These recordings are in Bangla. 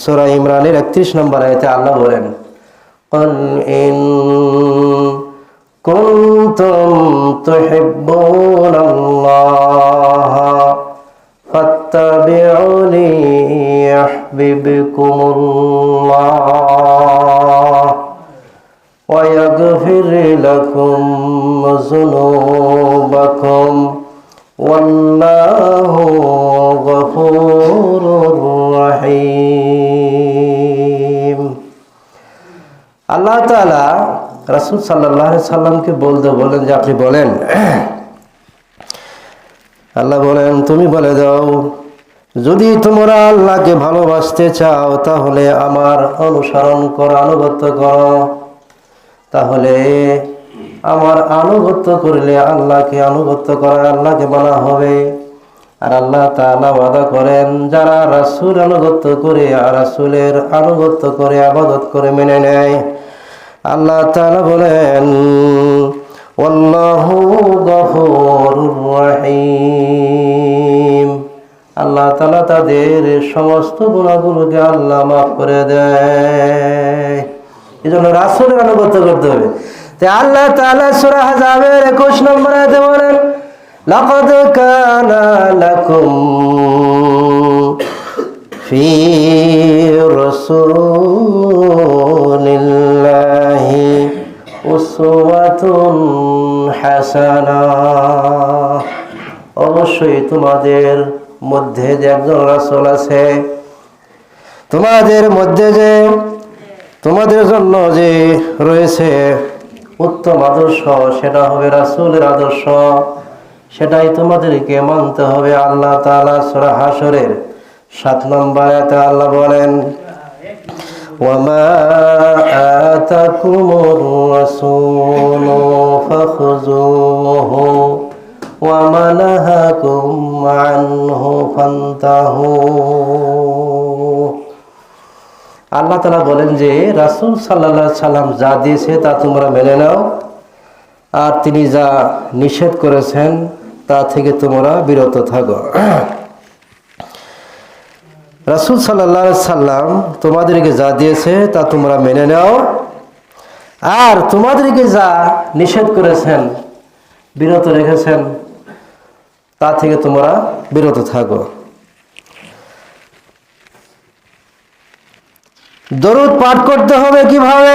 সূরা ইমরানের 31 নম্বর আয়াতে আল্লাহ বলেন قل إن كنتم تحبون الله فاتبعوني يحببكم الله ويغفر لكم ذنوبكم والله غفور رحيم আল্লাহ তাআলা রাসূল সাল্লাল্লাহু আলাইহি সাল্লামকে বলতে বলেন যে আপনি বলেন আল্লাহ বলেন তুমি বলে দাও যদি তোমরা আল্লাহকে ভালোবাসতে চাও তাহলে আমার অনুসরণ করো আনুগত্য করো তাহলে আমার আনুগত্য করলে আল্লাহকে আনুগত্য করা আল্লাহকে বলা হবে। আর আল্লাহ তাআলা ওয়াদা করেন, যারা রাসূল আনুগত্য করে আর রাসূলের আনুগত্য করে আবাদত করে মেনে নেয়। আল্লাহ তাআলা বলেন আল্লাহ তালা তাদের সমস্ত গুণাগুলোকে আল্লাহ মাফ করে দেয়। এই জন্য রাসূলের আনুগত্য করতে হবে। আল্লাহ তাআলা সূরা হাজাবের 21 নম্বর আয়াতে বলেন, লাকাদ কানা লাকুম ফি রাসূলিল্লাহি উসওয়াতুন হাসানাহ অবশ্যই তোমাদের মধ্যে যে একজন রাসূল আছে, তোমাদের মধ্যে যে, তোমাদের জন্য যে রয়েছে উত্তম আদর্শ সেটা হবে রাসূলের আদর্শ সেটাই তোমাদেরকে মানতে হবে আল্লাহ তাআলা সূরা হাসরের সাত নম্বর আয়াতে আল্লাহ বলেন وما آتاكم الرسول فخذوه وما نهاكم عنه فانتهوا আল্লাহ তালা বলেন যে, রাসুল সাল্লাহ সাল্লাম যা দিয়েছে তা তোমরা মেনে নাও, আর তিনি যা নিষেধ করেছেন, তা থেকে তোমরা বিরত থাকো। রাসুল সাল্লাহ সাল্লাম তোমাদেরকে যা দিয়েছে, তা তোমরা মেনে নাও, আর তোমাদেরকে যা নিষেধ করেছেন, বিরত রেখেছেন, তা থেকে তোমরা বিরত থাকো। দরুদ পাঠ করতে হবে কীভাবে?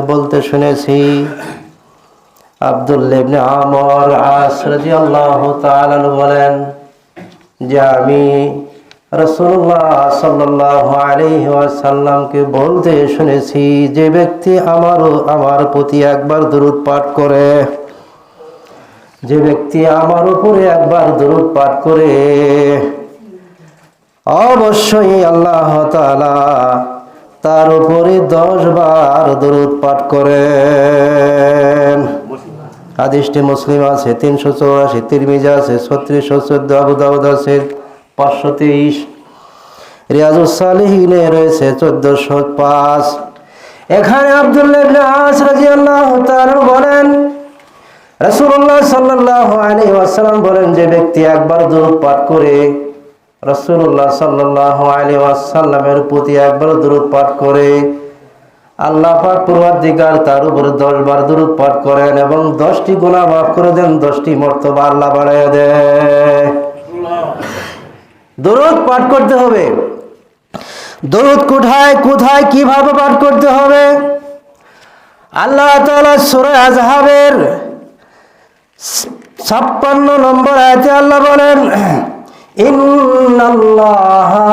বলতে শুনেছি বলেন যে আমি রাসূলুল্লাহ সাল্লাল্লাহু আলাইহি বলতে শুনেছি, যে ব্যক্তি আমারও আমার প্রতি একবার দরুদ পাঠ করে যে ব্যক্তি আমার উপরে একবার দরুদ পাঠ করে, অবশ্যই আল্লাহ তাআলা তার উপরে দশ বার দরুদ পাঠ করেন। হাদিসটি মুসলিম আছে, তিনশো চৌরাশি, তিরমিজা আছে, ছত্রিশশো চোদ্দ, আবু দাউদ আছে, পাঁচশো তেইশ রিয়াজুসালিহিনে রয়েছে চোদ্দশো পাঁচ। এখানে আব্দুল্লাহ বলেন সাল্লাল্লাহু বলেন, যে ব্যক্তি একবার পাঠ করে প্রতি একবার পাঠ করে পূর্বাধিকার তার উপরে দরুদ পাঠ করেন এবং দশটি গুনাহ মাফ করে দেন, দশটি মর্তবা আল্লাহ বাড়াইয়া দেয় পাঠ করতে হবে। দরুদ কোথায় কোথায়, কীভাবে পাঠ করতে হবে? আল্লাহ তাআলা সূরা আজহাবের ছাপ্পান্ন নম্বর আয়াতে আল্লাহ বলেন, ইন্নাল্লাহা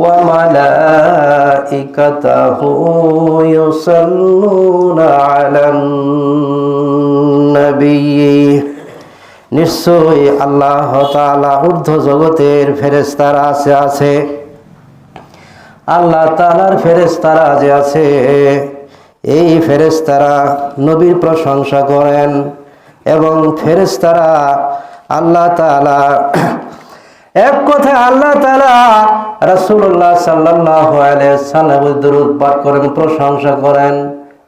ওয়া মালাইকাতাহু ইউসাল্লুনা আলান নবী নিশ্চয়ই আল্লাহ তাআলা ঊর্ধ্ব জগতের ফেরেশতারা আছে আছে। আল্লাহ তাআলার ফেরেশতারা যে আছে, এই ফেরেশতারা নবীর প্রশংসা করেন। এবং ফেরেশতারা আল্লাহ তাআলা এক কথায় আল্লাহ তাআলা রাসূলুল্লাহ সাল্লাল্লাহু আলাইহি সাল্লামের পাঠ করেন, প্রশংসা করেন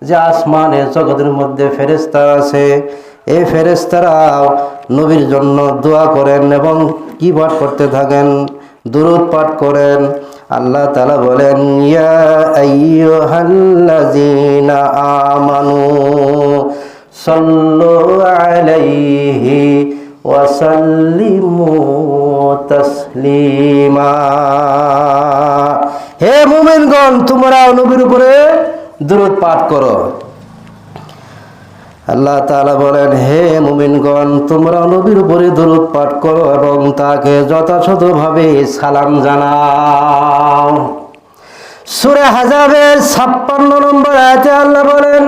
যে আসমানে জগতের মধ্যে ফেরেশতা আছে। এই ফেরেস্তারাও নবীর জন্য দোয়া করেন এবং কি পাঠ করতে থাকেন? দুরুদ পাঠ করেন। আল্লাহ তালা বলেন, ইয়া আমানু। আলাইহি ওয়া সাল্লিমু তাসলিমা। হে মুমিনগণ, তোমরা নবীর উপরে দুরুদ পাঠ করো। আল্লাহ তাআলা বলেন, হে মুমিনগণ, তোমরা নবীর উপরে দরুদ পাঠ করো এবং তাকে যথাযথভাবে সালাম জানাও। সুরে হাজাবের ছাপ্পান্ন নম্বর আয়াতে আল্লাহ বলেন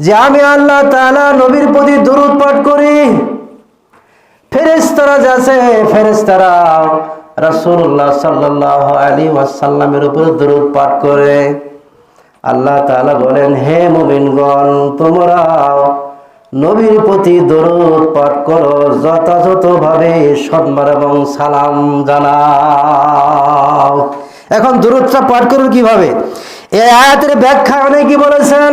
যে আমি আল্লাহ তাআলা নবীর প্রতি দরুদ পাঠ করি। ফেরেশতারা যাচ্ছে ফেরেশতারা রাসূলুল্লাহ সাল্লাল্লাহু আলাইহি ওয়াসাল্লামের উপর দরুদ পাঠ করে। আল্লাহ তাআলা বলেন, হে মুমিনগণ তোমরাও নবীর প্রতি দরুদ পাঠ করো যথাযথভাবে সম্মান এবং সালাম জানাও। এখন দরুদটা পাঠ করুন কীভাবে? এই আয়াতের ব্যাখ্যা অনেকেই বলেছেন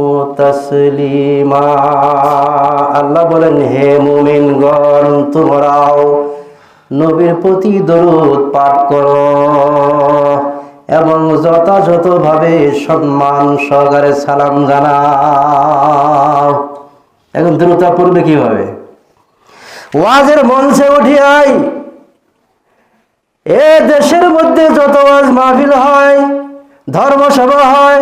তাসলিমা। আল্লাহ বলেন, হে মুমিনগণ, তোমরাও নবীর প্রতি দরুদ পাঠ করো এবং যথাযথভাবে সম্মান, সহকারে সালাম জানাও। এখন দ্রুতা পড়বে কীভাবে? ওয়াজের মঞ্চে উঠিয়াই এ দেশের মধ্যে যত ওয়াজ মাহফিল হয়, ধর্মসভা হয়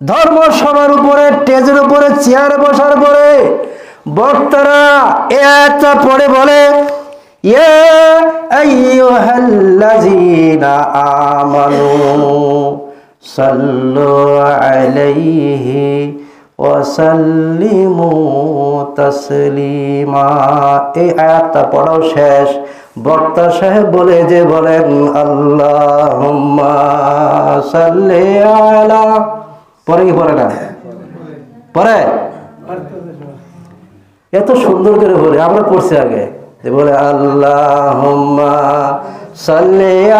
ধর্মসভার উপরে টেজের উপরে, চেয়ারে বসার পরে বক্তারা এ একটা পড়ে বলে আমানু আয়াতটা পড়াও শেষ। বক্তা সাহেব বলে যে বলেন, আল্লাহুম্মা সাল্লি আলা পরে কি পরে না? পরে? এত সুন্দর করে বলে, আমরা পড়ছি আগে। বলে, আল্লাহুম্মা সাল্লি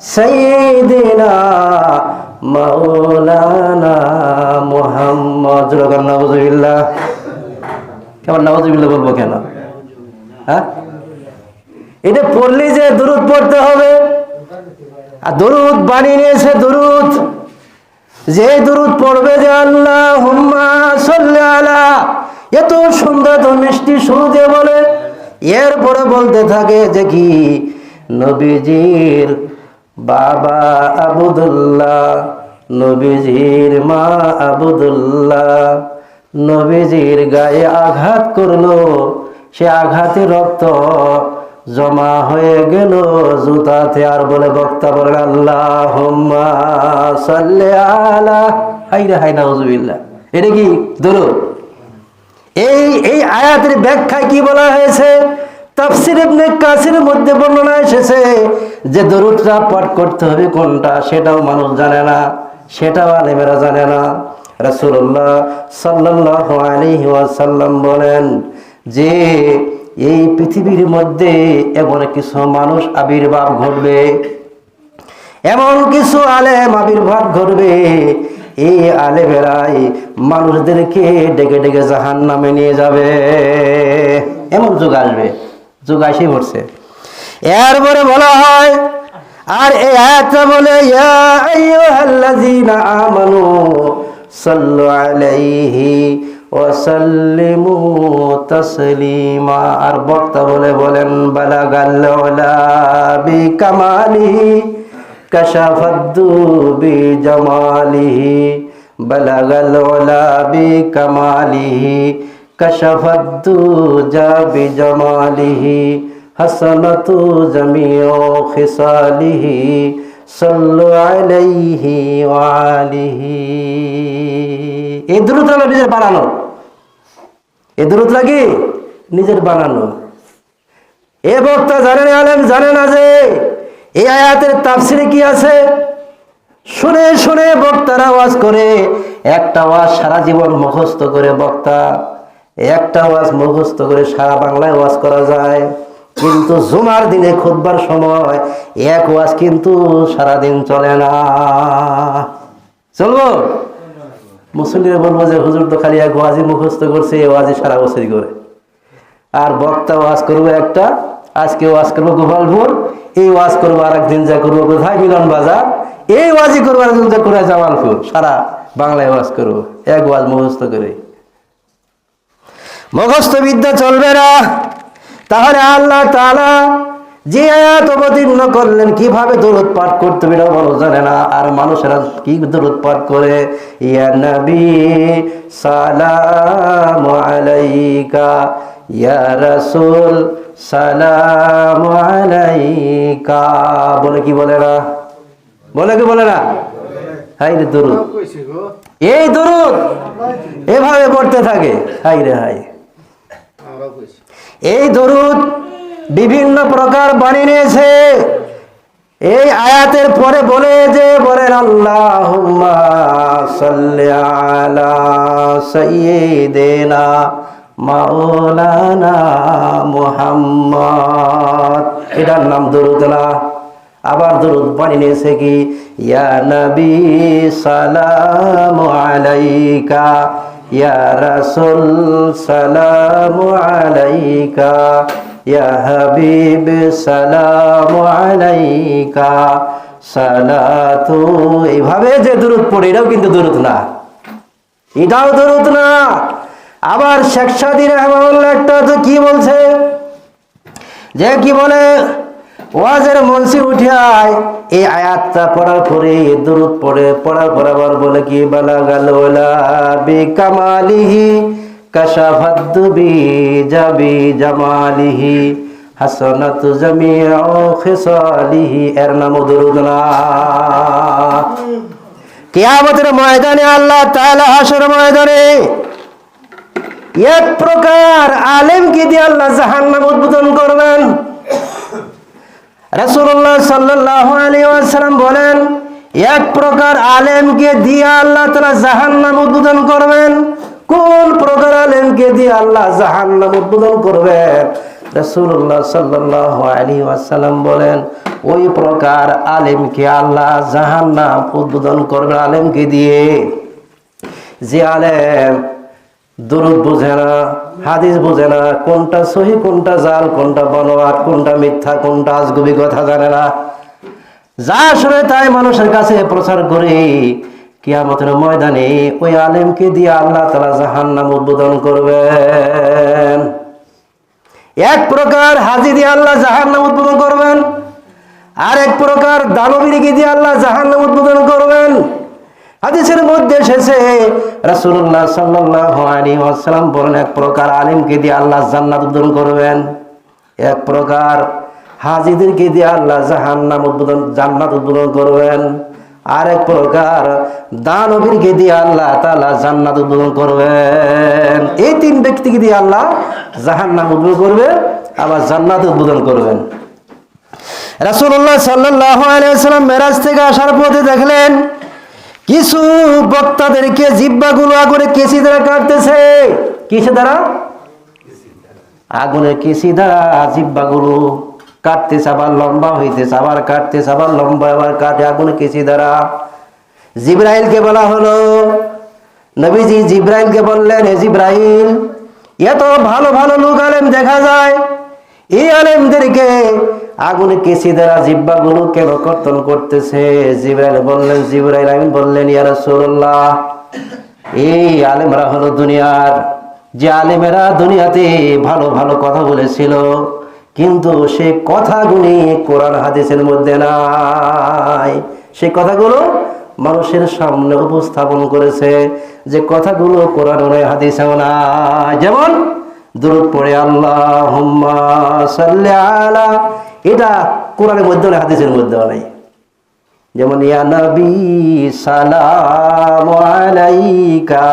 সাইয়্যিদিনা মাওলানা মুহাম্মদ। জোরকার নাউজুবিল্লাহ। কেমন, নাউজুবিল্লাহ বলব কেন? হ্যাঁ? এটা পড়লে যে দরুদ পড়তে হবে। আর দরুদ বানিয়ে নিয়েছে, দরুদ। যে দরুদ পড়বে যে আল্লাহ হুম্মা আলা, এত সুন্দর তো মিষ্টি দিয়ে বলে, এরপরে বলতে থাকে যে কি? নবীজির বাবা আবুদুল্লাহ, নবীজির মা আবুদুল্লাহ, নবীজির গায়ে আঘাত করল, সে আঘাতে রক্ত জমা হয়ে গেল জুতাতে আর বলে বক্তা বলেন আল্লাহ আলা হাইরে হাই নাউজুবিল্লাহ এটা কি? দরুদ। এই এই আয়াতের ব্যাখ্যায় কি বলা হয়েছে? তাফসির ইবনে কাসির মধ্যে বর্ণনা এসেছে যে দরুদটা পাঠ করতে হবে কোনটা, সেটাও মানুষ জানে না, সেটাও আলেমেরা জানে না। রাসূলুল্লাহ সাল্লাল্লাহু আলাইহি ওয়াসাল্লাম বলেন যে এই পৃথিবীর মধ্যে এমন কিছু মানুষ আবির্ভাব ঘটবে, এমন কিছু আলেম আবির্ভাব ঘটবে। এই আলেমেরাই মানুষদেরকে ডেকে ডেকে জাহান নামে নিয়ে যাবে। এমন যুগ আসবে, যুগ আসে পড়ছে এরপরে বলা হয়, আর এই আয়াতটা বলে, ইয়া আইয়ুহাল্লাযীনা আমানু সাল্লু আলাইহি ওয়াসাল্লিমু তাসলিমা। আর বক্তা বলে বলেন, বালাগাল উলা বিকামালিহি কাশাফাদ্দু বিজামালিহি বালাগাল উলা বিকামালিহি কাশাফাদ্দু জা বিজামালিহি হাসানাতু জামিউ খিসালিহি, সাল্লু আলাইহি ওয়া এই দূরত্ব হলো নিজের বানানো এই দূরত্ব কি নিজের বানানো। এ বক্তা জানে না আলেম জানে না যে এই আয়াতের তাফসিরে কি আছে? শুনে শুনে বক্তারা ওয়াজ করে, একটা ওয়াজ সারা জীবন মুখস্থ করে বক্তা, একটা ওয়াজ মুখস্থ করে সারা বাংলায় ওয়াজ করা যায়। কিন্তু জুমার দিনে খুদবার সময় এক ওয়াজ কিন্তু সারাদিন চলে না। চলবো? বলব যে হুজুর তো খালি এক ওয়াজি মুখস্থ করছে, এই ওয়াজি সারা বছরই করে। আর বক্তা ওয়াজ করব একটা, আজকে ওয়াজ করব গোপালপুর, এই ওয়াজ করব আর একদিন যা করব কোথায়? মিলন বাজার। এই করব আরেকদিন যা করে জামালপুর। সারা বাংলায় ওয়াজ করব, এক ওয়াজ মুখস্থ করে। মুখস্থ বিদ্যা চলবে না। তাহলে আল্লাহ তাআলা যে আয়াত অবতীর্ণ করলেন কীভাবে দরুদ পাঠ করতে হবে এটাও মানুষ জানে না। আর মানুষেরা কি দরুদ পাঠ করে? ইয়া নবী সালাম আলাইকা। ইয়া রাসূল সালাম আলাইকা। বলে কি বলে না বলে কি বলে না হাই রে দরুদ। এই দরুদ এভাবে পড়তে থাকে। হাই রে হাই এই দরুদ বিভিন্ন প্রকার বানিয়ে নিয়েছে। এই আয়াতের পরে বলে যে বলেন আল্লাহ আলা সাইয়্যিদিনা মাওলানা মুহাম্মদ। এটার নাম দরুদ আবার দরুদ বানিয়ে নিয়েছে কি? ইয়া নবী সালাম আলাইকা, ইয়া রাসূল সালাম আলাইকা আলাইকা সালাতু এইভাবে যে দরুদ পড়ে, এটাও কিন্তু দরুদ না। এটাও দরুদ না। আবার শেখ সাদি রহমানুল্লাহ একটা তো কি বলছে? যে কি বলে? ওয়াজের মনসি উঠিয়ায় এই আয়াতটা পড়ার পরে, দরুদ পড়ে, পড়ার পর আবার বলে কি, বালা গাল কামালিহি। ময়দানে আল্লাহ হাসর ময়দানে এক প্রকার আলেমকে দিয়ে আল্লাহ জাহান্নাম উদ্বোধন করবেন। বলেন, এক প্রকার আলেমকে দিয়ে আল্লাহ তাআলা জাহান্নাম উদ্বোধন করবেন। কোন প্রকার আলেমকে দিয়ে আল্লাহ জাহান্নাম উদ্বোধন করবেন রাসূলুল্লাহ সাল্লাল্লাহু আলাইহি ওয়াসাল্লাম বলেন, ওই প্রকার আলেমকে আল্লাহ জাহান্নাম উদ্বোধন করবেন আলেমকে দিয়ে। যে আলেম দরুদ বোঝে না, হাদিস বোঝে না, কোনটা সহি, কোনটা জাল, কোনটা বনবাদ কোনটা মিথ্যা, কোনটা আজগুবি কথা জানে না। যা শুনে তাই মানুষের কাছে প্রচার করে কিয়ামতের ময়দানে ওই আলেমকে দিয়ে আল্লাহ তালা জাহান্নাম উদ্বোধন করবেন। এক প্রকার হাজি দিয়ে আল্লাহ জাহান্নাম উদ্বোধন করবেন আর এক প্রকার দানবীরকে দিয়ে আল্লাহ জাহান্নাম উদ্বোধন করবেন। হাদিসের মধ্যে এসেছে, রাসূলুল্লাহ সাল্লাল্লাহু আলাইহি ওয়াসাল্লাম বলেন, এক প্রকার আলিমকে দিয়ে আল্লাহ জান্নাত উদ্বোধন করবেন, এক প্রকার হাজিদেরকে দিয়ে আল্লাহ জাহান্নাম উদ্বোধন জান্নাত উদ্বোধন করবেন। আর এক প্রকার দানবীরকে দিয়ে আল্লাহ তালা জান্নাত উদ্বোধন করবেন। এই তিন ব্যক্তিকে দিয়ে আল্লাহ জাহান্নাম উদ্বোধন করবে, আবার জান্নাত উদ্বোধন করবেন। রাসূলুল্লাহ সাল্লাল্লাহু আলাইহি মেরাজ থেকে আসার পথে দেখলেন, কিছু বক্তাদেরকে জিব্বাগুলো আগুনে কেসি দ্বারা কাটতেছে। কিসে দ্বারা? আগুনের কেসি দ্বারা জিব্বাগুলো কাটতেছে, আবার লম্বা হইতেছে, আবার কাটতেছে, আবার লম্বা, আবার কাটে, আগুনে কেসি দ্বারা? জিব্রাইলকে বলা হলো, নবীজি জিব্রাইলকে বললেন, হে জিব্রাইল, এত ভালো ভালো লোক আলেম দেখা যায়। এই আলেমদেরকে আগুনে কেসি দ্বারা জিব্বাগুলো কেন কর্তন করতেছে? জিব্রাইল বললেন, জিব্রাইল আমিন বললেন, ইয়া রাসূলুল্লাহ, এই আলেমরা হলো দুনিয়ার। যে আলেমেরা দুনিয়াতে ভালো ভালো কথা বলেছিল কিন্তু সে কথাগুলি কোরআন হাদিসের মধ্যে নাই। সেই কথাগুলো মানুষের সামনে উপস্থাপন করেছে যে কথাগুলো কোরআন হাদিসেও না যেমন দূরত পড়ে আল্লাহ আলা এটা কোরআনের মধ্যে নেই, হাদিসের মধ্যেও নাই। যেমন, ইয়া নবী সালাম আলাইকা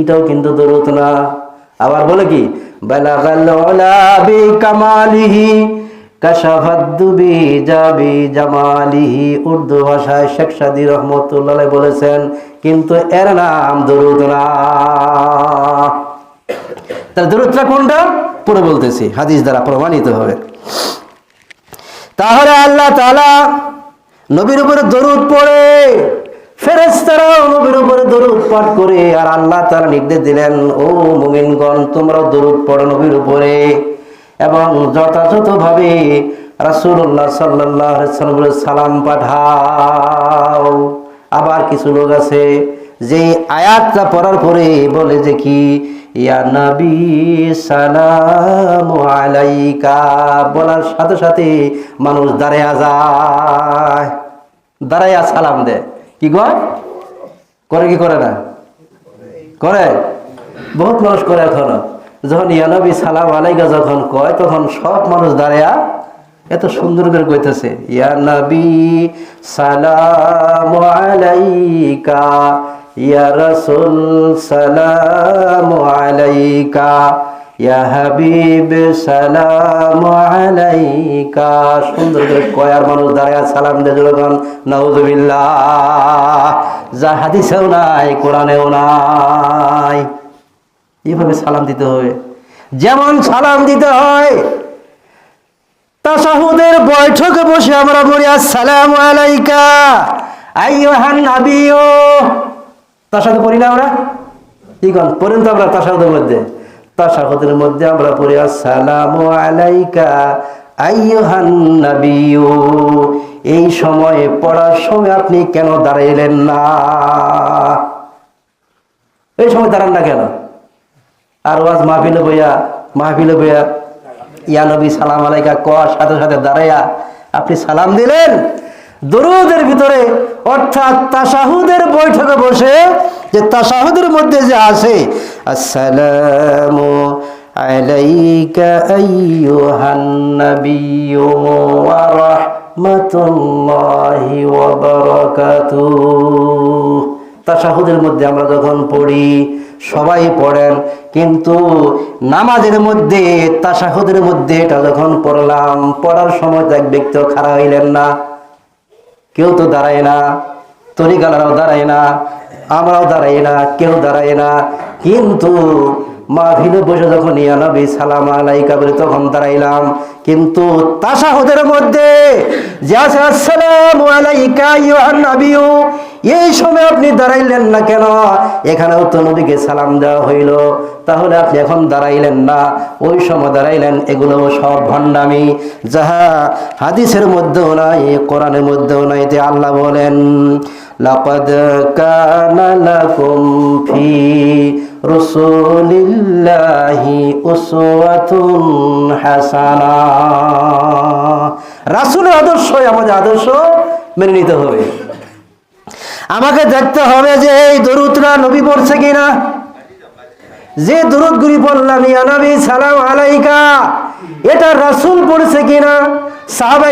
এটাও কিন্তু দরুদ না। আবার বলে কি? উর্দু ভাষায় শেখ রহমতুল্লাহ বলেছেন, কিন্তু এর নাম দরুদ না। তাহলে দরুদটা কোনটা? পুরো বলতেছি, হাদিস দ্বারা প্রমাণিত হবে। তাহলে আল্লাহ তাআলা নবীর উপরে দরুদ পড়ে। ফেরেশতারাও নবীর উপরে দরুদ পাঠ করে আর আল্লাহ তাআলা নির্দেশ দিলেন, ও মুমিনগণ, তোমরাও দরুদ পড়ো নবীর উপরে। এবং যথাযথভাবে সালাম পাঠাও। আবার কিছু লোক আছে যে আয়াতটা পড়ার পরে বলে যে কি ইয়া নবী, সালাম আলাইকা। বলার সাথে সাথে মানুষ দাঁড়ায়া যায়। দাঁড়াইয়া সালাম দেয়। কি কয়? করে কি করে না? করে? বহুত মানুষ করে এখনও। যখন ইয়ানবী সালাম আলাইকা যখন কয়, তখন সব মানুষ দাঁড়ায়া এত সুন্দর করে কইতেছে, ইয়া নবী, সালাম আলাইকা। ইয়া রাসূল, সালাম আলাইকা। ইয়া হাবিব, সালাম আলাইকা। সুন্দর করে কয়, আর মানুষ দাঁড়ায়া সালাম যখন নাউজুবিল্লাহ। যা হাদিসেও নাই, কোরআনেও নাই। এইভাবে সালাম দিতে হবে। যেমন সালাম দিতে হয়, তাসাহুদের বৈঠকে বসে আমরা বলি, আসসালামু আলাইকা, আইয়ুহান নাবিয়্যু। তাসাহুদ পড়ি না আমরা? কি কোন? পড়েন তো আমরা তাসাহুদের মধ্যে। তাসাহুদের মধ্যে আমরা পড়ি, আসসালামু আলাইকা আইয়ুহান নাবিয়্যু। এই সময়ে পড়ার সময় আপনি কেন দাঁড়াইলেন না? এই সময় দাঁড়ান না কেন? আর ওয়াজ মাহফিলে বইয়া মাহফিলে বইয়া, ইয়া নবী, সালাম আলাইকা। কর সাথে সাথে দাঁড়াইয়া আপনি সালাম দিলেন? দরুদের ভিতরে, অর্থাৎ তাসাহুদের বৈঠকে বসে যে তাসাহুদের মধ্যে যে আছে, আসসালামু আলাইকা আইয়ুহান নাবিয়্যু ওয়া রাহমাতুল্লাহি ওয়া তাসাহুদের মধ্যে আমরা যখন পড়ি, সবাই পড়েন, কিন্তু নামাজের মধ্যে তাসাহুদের মধ্যে এটা যখন পড়লাম, পড়ার সময় এক ব্যক্তি খারাপ হইলেন না। কেউ তো দাঁড়ায় না তরিকালারাও দাঁড়ায় না আমরাও দাঁড়াই না কেউ দাঁড়ায় না। কিন্তু মাহফিলে বসে যখন, ইয়া নবী, সালাম আলাইকা বলে তখন দাঁড়াইলাম। কিন্তু তাসাহুদের মধ্যে আসসালামু আলাইকা ইউহান নাবিয়্যু এই সময় আপনি দাঁড়াইলেন না কেন? এখানেও তো নবীকে সালাম দেওয়া হইল। তাহলে আপনি এখন দাঁড়াইলেন না। ওই সময় দাঁড়াইলেন, এগুলো সব ভণ্ডামি। যাহা হাদিসের মধ্যেও নাই, কোরআনের মধ্যেও নাই, তে আল্লাহ বলেন, লাকাদ কানা ফি রসুলিল্লাহি উসওয়াতুন হাসানা। আদর্শই আমাদের আদর্শ মেনে নিতে হবে। আমাকে দেখতে হবে যে এই দরুদরা নবী পড়ছে কিনা। যে দরুদ গুলি পড়লাম, ইয়া নবী, সালাম আলাইকা। এটা রাসূল পড়েছে কিনা?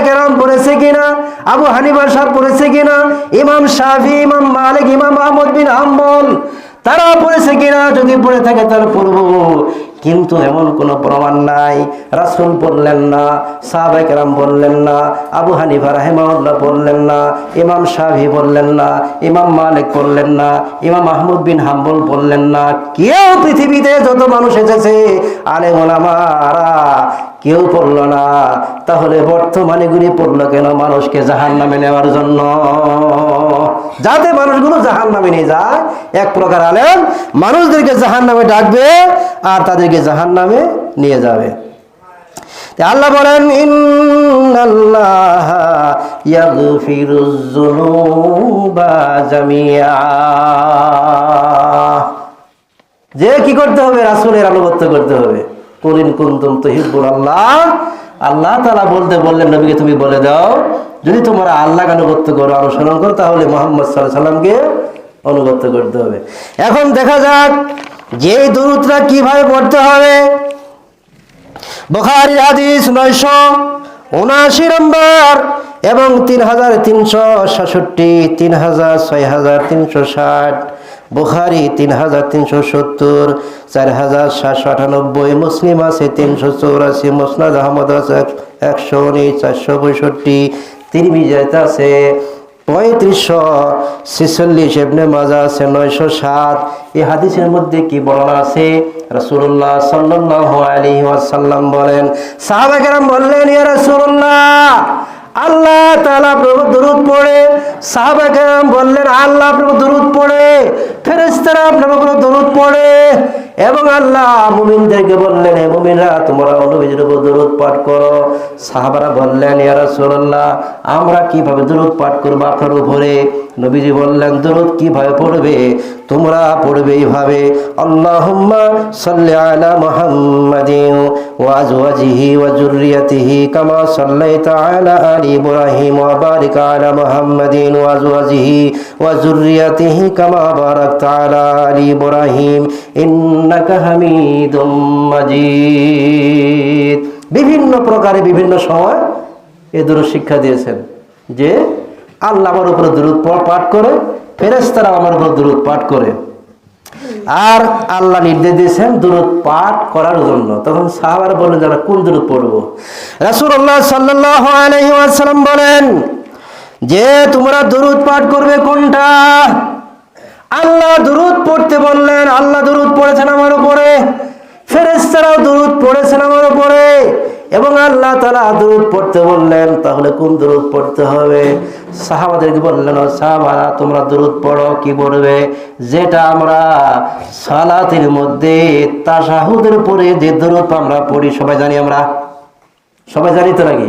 কেরাম পড়েছে কিনা? আবু হানিফা পড়েছে কিনা? ইমাম শাফি, ইমাম মালিক, ইমাম আহমদ বিন হাম্বল তারা পড়েছে কিনা যদি পড়ে থাকে তাহলে পড়ব। কিন্তু এমন কোনো প্রমাণ নাই। রাসুল বললেন না সাহাবাই কেরাম বললেন না, আবু হানিফা রাহেমাউল্লাহ বললেন না, ইমাম শাহি বললেন না, ইমাম মালিক বললেন না, ইমাম মাহমুদ বিন হাম্বল বললেন না। কেউ পৃথিবীতে যত মানুষ এসেছে আলে ওলামারা কেউ পড়ল না তাহলে বর্তমানে গুলি পড়ল কেন? মানুষকে জাহান নামে নেওয়ার জন্য। যাতে মানুষগুলো জাহান নামে নিয়ে যায়, এক প্রকার আলেম মানুষদেরকে জাহান নামে ডাকবে আর তাদেরকে জাহান নামে নিয়ে যাবে। আল্লাহ বলেন যে কি করতে হবে? রাসুলের আনুগত্য করতে হবে। কুলিন কুনতুম তুহিব্বুল আল্লাহ আল্লাহ তালা বলতে বললেন, নবীকে তুমি বলে দাও, যদি তোমরা আল্লাহ আনুগত্য করো, অনুসরণ করো, তাহলে মোহাম্মদ আলাইহি সাল্লামকে অনুগত্য করতে হবে। এখন দেখা যাক যে দরুদটা কীভাবে পড়তে হবে। বখারি হাদিস নয়শো উনআশি নম্বর এবং তিন হাজার তিনশো সাতষট্টি, তিন হাজার ছয় হাজার তিনশো ষাট। বুখারি তিন হাজার তিনশো সত্তর, চার হাজার সাতশো আটানব্বই, মুসলিম আছে তিনশো চৌরাশি, মুসনাদ আহমদ আছে একশো উনিশ, চারশো পঁয়ষট্টি তিরমিজাতে আছে পঁয়ত্রিশশো ছেচল্লিশ এমনি মাজা আছে নয়শো সাত। এই হাদিসের মধ্যে কি বর্ণনা আছে? রাসূলুল্লাহ সাল্লাল্লাহু আলাইহি ওয়াসাল্লাম বলেন সাহাবাকেরাম বললেন, ইয়া রাসূলুল্লাহ আল্লাহ তালা প্রভু দরুদ পড়ে সাহাবাকেরাম বললেন, আল্লাহ প্রভু দরুদ পড়ে ফেরেস্তারা উপর দরুদ পড়ে। এবং আল্লাহ মুমিনদেরকে বললেন, হে মুমিনরা, তোমরা নবীজির উপর দরুদ পাঠ করো। সাহাবারা বললেন, ইয়া রাসূলুল্লাহ, আমরা কীভাবে দরুদ পাঠ করব আপনার উপরে? নবীজি বললেন, দরুদ কীভাবে পড়বে? তোমরা পড়বে এইভাবে, আল্লাহুম্মা সাল্লি আলা মুহাম্মাদিন ওয়া আজওয়াজিহি ওয়া যুররিয়াতিহি কামা সাল্লাইতা আলা আলি ইব্রাহিম ওয়া বারিক আলা মুহাম্মাদিন ওয়া আজওয়াজিহি ওয়া যুররিয়াতিহি কামা বারাকতা আলা আলি ইব্রাহিম বিভিন্ন প্রকারে বিভিন্ন সময় এ দূর শিক্ষা দিয়েছেন যে আল্লাহ আমার উপরে দূরত পাঠ করে ফেরেস্তারা আমার উপর দূরত পাঠ করে। আর আল্লাহ নির্দেশ দিয়েছেন দূরত পাঠ করার জন্য। তখন সাহাবার বললেন, যারা কোন দূরত পড়ব? রাসূলুল্লাহ সাল্লাল্লাহু আলাইহি বলেন, যে তোমরা দূরত পাঠ করবে কোনটা? আল্লাহ দুরুদ পড়তে বললেন আল্লাহ দুরুদ পড়েছেন আমার উপরে ফেরেস্তারাও দুরুদ পড়েছেন আমার উপরে এবং আল্লাহ তালা দুরুদ পড়তে বললেন, তাহলে কোন দুরুদ পড়তে হবে? সাহাবাদেরকে বললেন সাহাবারা, তোমরা দুরুদ পড়ো, কি পড়বে? যেটা আমরা সালাতের মধ্যে তা তাসাহুদের পরে যে দূরত আমরা পড়ি, সবাই জানি আমরা? সবাই জানি তো নাকি?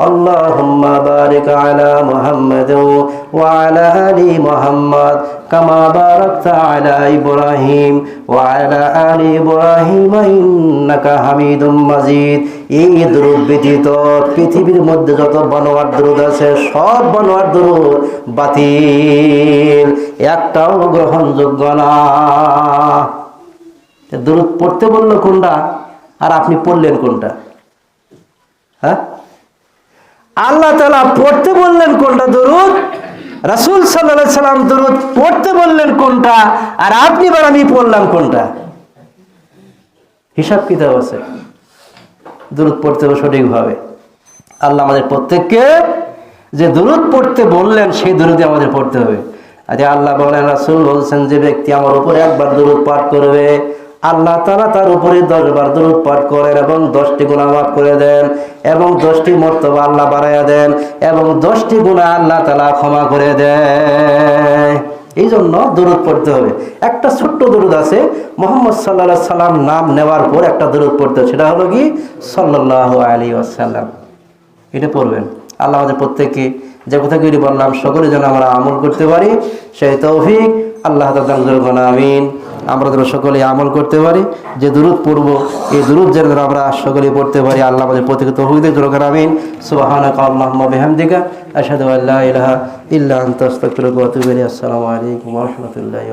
اللهم بارك على محمد وعلى آل محمد كما باركت على إبراهيم وعلى آل إبراهيم إنك حميد مجيد এই দ্রুদ ব্যতীত পৃথিবীর মধ্যে যত বনোয়ার দ্রুদ আছে সব বনোয়ার দ্রুদ বাতিল একটাও গ্রহণযোগ্য না দ্রুদ পড়তে বললো কোনটা আর আপনি পড়লেন কোনটা হ্যাঁ আল্লাহ তালা পড়তে বললেন কোনটা দরুদ? রাসুল সাল্লাহ সাল্লাম দরুদ পড়তে বললেন কোনটা? আর আপনি বার আমি পড়লাম কোনটা? হিসাব কিতাব আছে। দূরত পড়তে হবে সঠিকভাবে। আল্লাহ আমাদের প্রত্যেককে যে দূরত পড়তে বললেন, সেই দূরতে আমাদের পড়তে হবে। আচ্ছা আল্লাহ বলেন, রাসুল বলছেন যে ব্যক্তি আমার উপরে একবার দূরত পাঠ করবে আল্লাহ তারা তার উপরে দশ বার দূরত পাঠ করেন এবং দশটি গুণা মাফ করে দেন এবং দশটি মর্তবা আল্লাহ বাড়াইয়া দেন এবং দশটি গুণা আল্লাহ তালা ক্ষমা করে দেয়। এই জন্য দূরত পড়তে হবে। একটা ছোট্ট দূরত আছে, মোহাম্মদ সাল্লাহ সাল্লাম নাম নেওয়ার পর একটা দূরত পড়তে হবে। সেটা হলো কি? সাল্লাহ আলী আসাল্লাম এটা পড়বেন। আল্লাহ আমাদের প্রত্যেককে যে কথাগুলি বললাম সকলে যেন আমরা আমল করতে পারি। সেই তৌফিক। আল্লাহ তালা আমিন। আমরা যেন সকলে আমল করতে পারি, যে দূরত পড়ব, এই দূরত যেন আমরা সকলে পড়তে পারি। আল্লাহ আমাদের প্রত্যেকে তৌফিক দিয়ে দরকার, আমিন। সুবাহানাক আল্লাহুম্মা বিহামদিকা ইলাইক। আসসালামু আলাইকুম রাহমাতুল্লাহি